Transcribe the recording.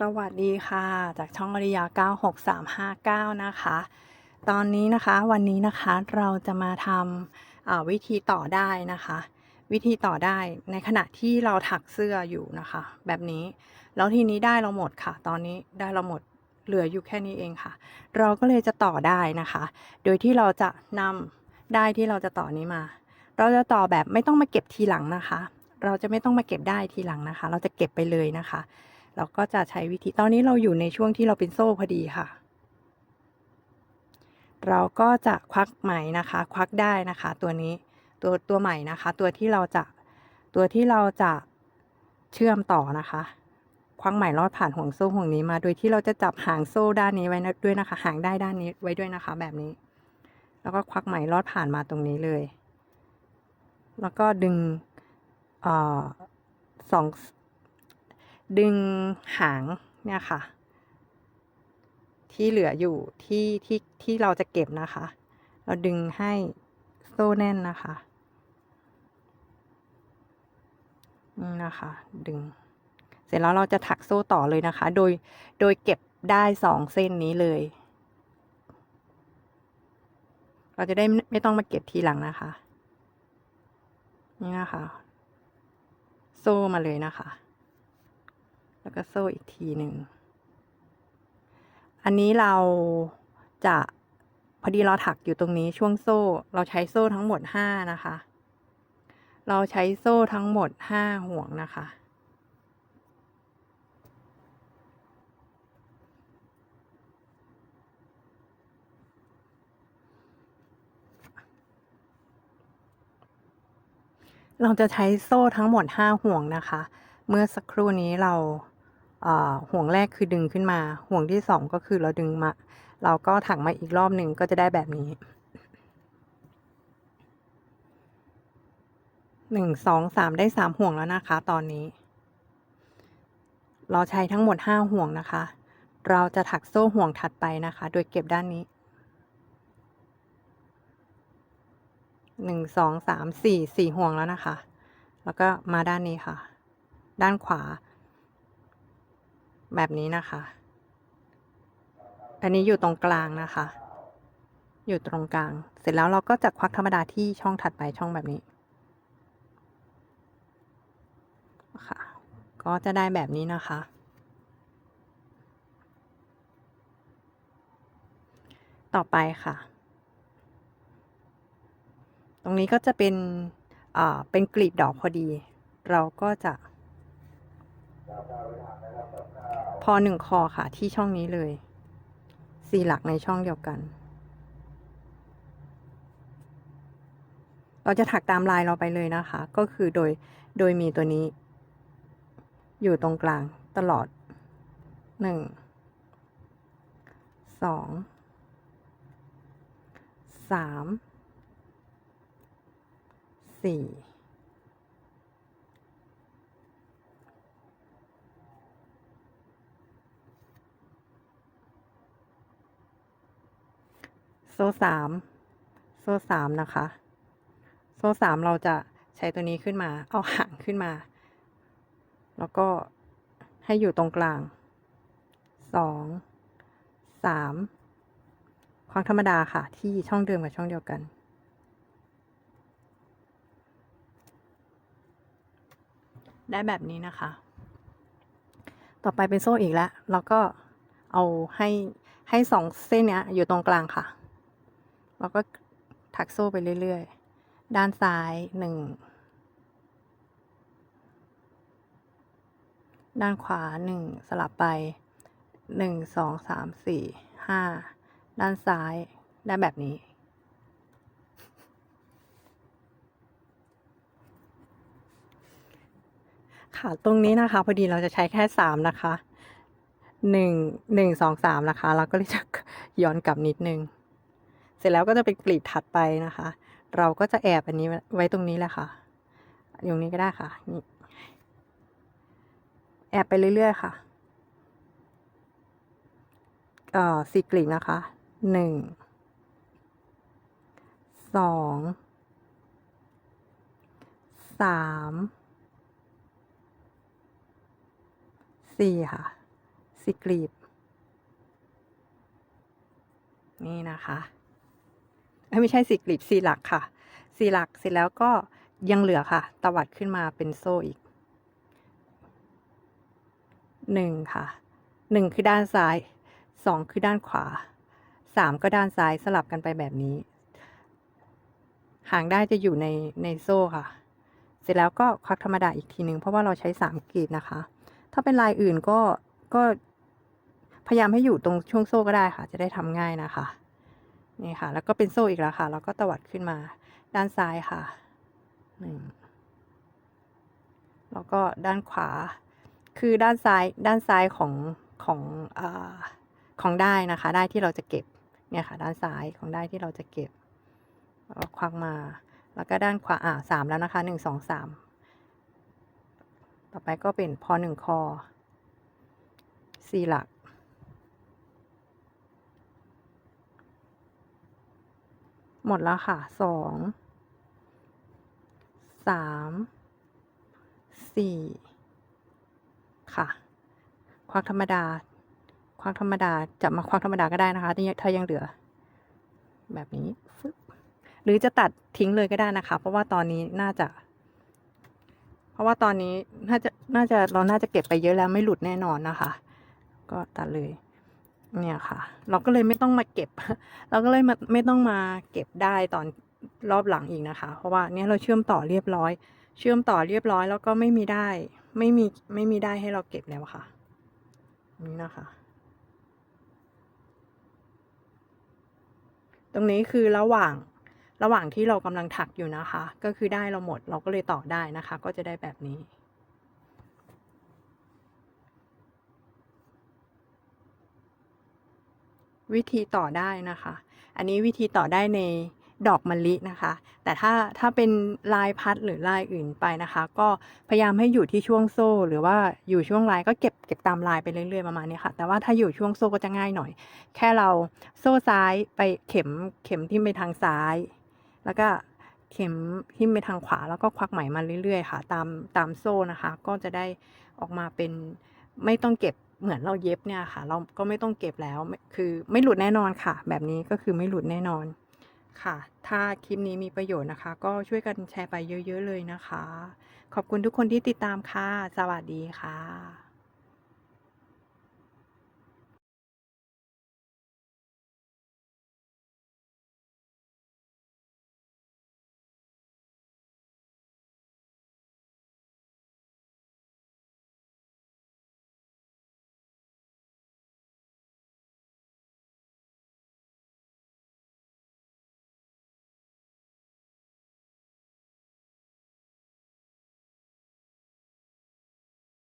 สวัสดีค่ะ จากช่องอริยา 96359 นะคะ ตอนนี้นะคะวันนี้นะคะเราจะมาทำวิธีต่อได้นะคะ วิธีต่อได้ในขณะที่เราถักเสื้ออยู่นะคะ แบบนี้แล้วทีนี้ได้เราหมดค่ะ ตอนนี้ได้เราหมดเหลืออยู่แค่นี้เองค่ะ เราก็เลยจะต่อได้นะคะ โดยที่เราจะนำได้ที่เราจะต่อนี้มา เราจะต่อแบบไม่ต้องมาเก็บทีหลังนะคะ เราจะไม่ต้องมาเก็บได้ทีหลังนะคะ เราจะเก็บไปเลยนะคะ เราก็จะใช้วิธีตอนนี้เราอยู่ในช่วงที่เราเป็นโซ่พอดีค่ะ เราก็จะควักไหมนะคะ ควักได้นะคะ ตัวนี้ตัวตัวใหม่นะคะ ตัวที่เราจะตัวที่เราจะเชื่อมต่อนะคะ ควักไหมลอดผ่านห่วงโซ่ห่วงนี้มา โดยที่เราจะจับหางโซ่ด้านนี้ไว้นะด้วยนะคะ หางได้ด้านนี้ไว้ด้วยนะคะ แบบนี้ แล้วก็ควักไหมลอดผ่านมาตรงนี้เลย แล้วก็ดึงอสอง ดึงหางเนี่ยค่ะ ที่เหลืออยู่ที่ที่ที่เราจะเก็บนะคะ เราดึงให้โซ่แน่นนะคะนี่นะคะ ดึง เสร็จแล้วเราจะถักโซ่ต่อเลยนะคะ โดยโดยเก็บได้สองเส้นนี้เลย เราจะได้ไม่ต้องมาเก็บทีหลังนะคะ นี่นะคะ โซ่มาเลยนะคะ แล้วก็โซ่อีกทีหนึ่ง อันนี้เราจะพอดีเราถักอยู่ตรงนี้ช่วงโซ่ เราใช้โซ่ทั้งหมดห้านะคะ เราใช้โซ่ทั้งหมดห้าห่วงนะคะ เราจะใช้โซ่ทั้งหมดห้าห่วงนะคะ เมื่อสักครู่นี้เรา ห่วงแรกคือดึงขึ้นมา ห่วงที่สองก็คือเราดึงมา เราก็ถักมาอีกรอบหนึ่งก็จะได้แบบนี้หนึ่งสองสามได้สามห่วงแล้วนะคะ ตอนนี้ เราใช้ทั้งหมดห้าห่วงนะคะ เราจะถักโซ่ห่วงถัดไปนะคะ โดยเก็บด้านนี้หนึ่งสองสามสี่สี่ห่วงแล้วนะคะ แล้วก็มาด้านนี้ค่ะ ด้านขวา แบบนี้นะคะ อันนี้อยู่ตรงกลางนะคะ อยู่ตรงกลาง เสร็จแล้วเราก็จะควักธรรมดาที่ช่องถัดไปช่องแบบนี้ค่ะ ก็จะได้แบบนี้นะคะ ต่อไปค่ะ ตรงนี้ก็จะเป็นอ่าเป็นกลีบดอกพอดี เราก็จะ พอหนึ่งคอค่ะที่ช่องนี้เลย สี่หลักในช่องเดียวกัน เราจะถักตามลายเราไปเลยนะคะ ก็คือโดยโดยมีตัวนี้ อยู่ตรงกลางตลอดหนึ่งสองสามสี่ โซ่สามโซ่สามนะคะ โซ่สามเราจะใช้ตัวนี้ขึ้นมา เอาหางขึ้นมา แล้วก็ให้อยู่ตรงกลางสองสามความธรรมดาค่ะ ที่ช่องเดิมกับช่องเดียวกัน ได้แบบนี้นะคะ ต่อไปเป็นโซ่อีกแล้วเราก็เอาให้ให้สองเส้นเนี้ยอยู่ตรงกลางค่ะ แล้วก็ถักโซ่ไปเรื่อยๆ ด้านซ้ายหนึ่ง ด้านขวาหนึ่งสลับไปหนึ่งสองสามสี่ห้าด้านซ้ายได้แบบนี้ ค่ะตรงนี้นะคะ พอดีเราจะใช้แค่สามนะคะหนึ่งหนึ่งสองสามนะคะ เราก็เลยจะย้อนกลับนิดนึง ร็จแล้วก็จะเป็นกลีบถัดไปนะคะ เราก็จะแอบอันนี้ไว้ตรงนี้แหละค่ะ อยู่นี้ก็ได้ค่ะนี่แอบไปเรื่อย ๆ ค่ะเอ่อสี่กลีบนะคะหนึ่งสองสามสี่ค่ะสี่กลีบ นี่นะคะ ไม่ใช่สี่กลีบสี่หลักค่ะสี่หลักเสร็จแล้วก็ยังเหลือค่ะ ตวัดขึ้นมาเป็นโซ่อีกหนึ่งค่ะหนึ่งคือด้านซ้ายสองคือด้านขวาสามก็ด้านซ้ายสลับกันไปแบบนี้ หางได้จะอยู่ในในโซ่ค่ะ เสร็จแล้วก็ควักธรรมดาอีกทีนึงเพราะว่าเราใช้สามกลีบนะคะ ถ้าเป็นลายอื่นก็ก็พยายามให้อยู่ตรงช่วงโซ่ก็ได้ค่ะ จะได้ทำง่ายนะคะ นี่ค่ะ แล้วก็เป็นโซ่อีกแล้วค่ะ แล้วก็ตวัดขึ้นมาด้านซ้ายค่ะหนึ่งแล้วก็ด้านขวา คือด้านซ้ายด้านซ้ายของของอของได้นะคะได้ที่เราจะเก็บเนี่ยค่ะด้านซ้ายของได้ที่เราจะเก็บแล้วก็ควักมา แล้วก็ด้านขวาอ่าสามแล้วนะคะหนึ่งสองสามต่อไปก็เป็นพอหนึ่งคอสี่หลัก หมดแล้วค่ะสองสามสี่ค่ะ ควักธรรมดา ควักธรรมดาจะมาควักธรรมดาก็ได้นะคะถ้ายังเหลือ แบบนี้หรือจะตัดทิ้งเลยก็ได้นะคะ เพราะว่าตอนนี้น่าจะ เพราะว่าตอนนี้น่าจะน่าจะเราน่าจะเก็บไปเยอะแล้วไม่หลุดแน่นอนนะคะ ก็ตัดเลย เนี่ยค่ะ เราก็เลยไม่ต้องมาเก็บ เราก็เลยมาไม่ต้องมาเก็บได้ตอนรอบหลังอีกนะคะ เพราะว่าเนี่ยเราเชื่อมต่อเรียบร้อย เชื่อมต่อเรียบร้อยแล้วก็ไม่มีได้ ไม่มีไม่มีได้ให้เราเก็บแล้วค่ะ นี่นะคะ ตรงนี้คือระหว่างระหว่างที่เรากำลังถักอยู่นะคะ ก็คือได้เราหมดเราก็เลยต่อได้นะคะ ก็จะได้แบบนี้ วิธีต่อได้นะคะ อันนี้วิธีต่อได้ในดอกมะลินะคะ แต่ถ้าถ้าเป็นลายพัดหรือลายอื่นไปนะคะ ก็พยายามให้อยู่ที่ช่วงโซ่ หรือว่าอยู่ช่วงลายก็เก็บเก็บตามลายไปเรื่อยๆประมาณนี้ค่ะ แต่ว่าถ้าอยู่ช่วงโซ่ก็จะง่ายหน่อย แค่เราโซ่ซ้ายไปเข็มเข็มที่ไปทางซ้าย แล้วก็เข็มทิ่ไปทางขวาแล้วก็ควักไหมมาเรื่อยๆ ค่ะ ตามตามโซ่นะคะ ก็จะได้ออกมาเป็นไม่ต้องเก็บ เหมือนเราเย็บเนี่ยค่ะ เราก็ไม่ต้องเก็บแล้วคือไม่หลุดแน่นอนค่ะ แบบนี้ก็คือไม่หลุดแน่นอนค่ะ ถ้าคลิปนี้มีประโยชน์นะคะ ก็ช่วยกันแชร์ไปเยอะ ๆ เลยนะคะ ขอบคุณทุกคนที่ติดตามค่ะ สวัสดีค่ะ